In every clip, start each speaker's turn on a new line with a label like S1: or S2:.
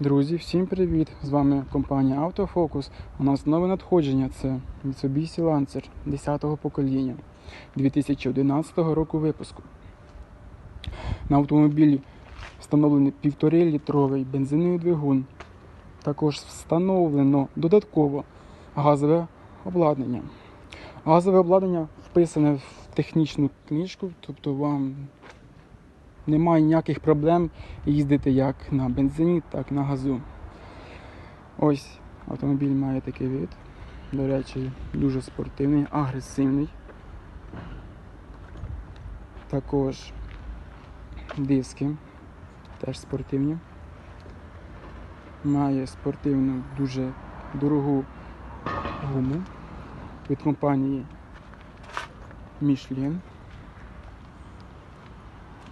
S1: Друзі, всім привіт! З вами компанія Автофокус. У нас нове надходження це Mitsubishi Lancer 10-го покоління 2011 року випуску. На автомобілі встановлений 1,5 літровий бензиновий двигун. Також встановлено додатково газове обладнання. Газове обладнання вписане в технічну книжку, тобто вам немає ніяких проблем їздити як на бензині, так і на газу. Ось автомобіль має такий вид. До речі, дуже спортивний, агресивний. Також диски теж спортивні. Має спортивну дуже дорогу гуму від компанії Michelin.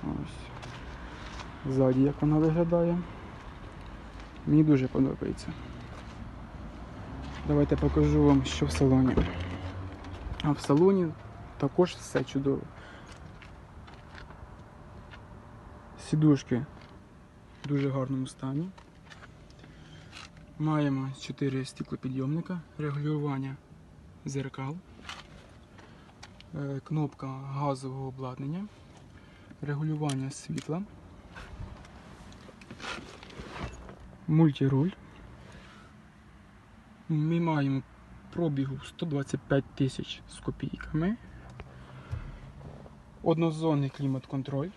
S1: Ось. Ззаді як вона виглядає. Мені дуже подобається. Давайте покажу вам, що в салоні. А в салоні також все чудово. Сідушки в дуже гарному стані. Маємо 4 стіклопідйомника, регулювання зеркал, е, кнопка газового обладнання, регулювання світла, мультируль. Ми маємо пробігу 125 тисяч з копійками. Однозонний клімат-контроль,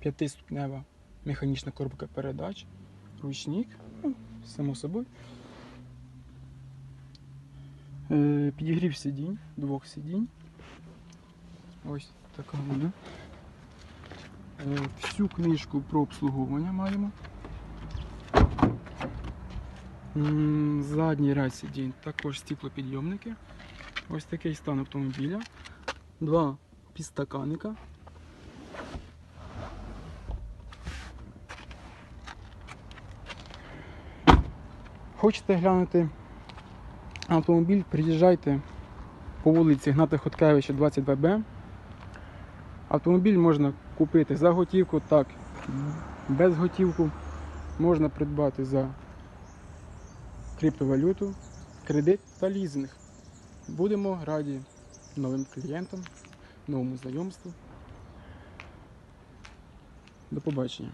S1: п'ятиступнева механічна коробка передач, ручник, ну, само собою. Е, Підігрів сидінь, двох сидінь. Ось така вона. Е, Всю книжку про обслуговування маємо. Задній ряд сидінь також стеклопідйомники. Ось такий стан автомобіля. Два підстаканника. Хочете глянути автомобіль, приїжджайте по вулиці Гната Хоткевича 22Б. Автомобіль можна купити за готівку, так, без готівку. Можна придбати за криптовалюту, кредит та лізинг. Будемо раді новим клієнтам, новому знайомству. До побачення.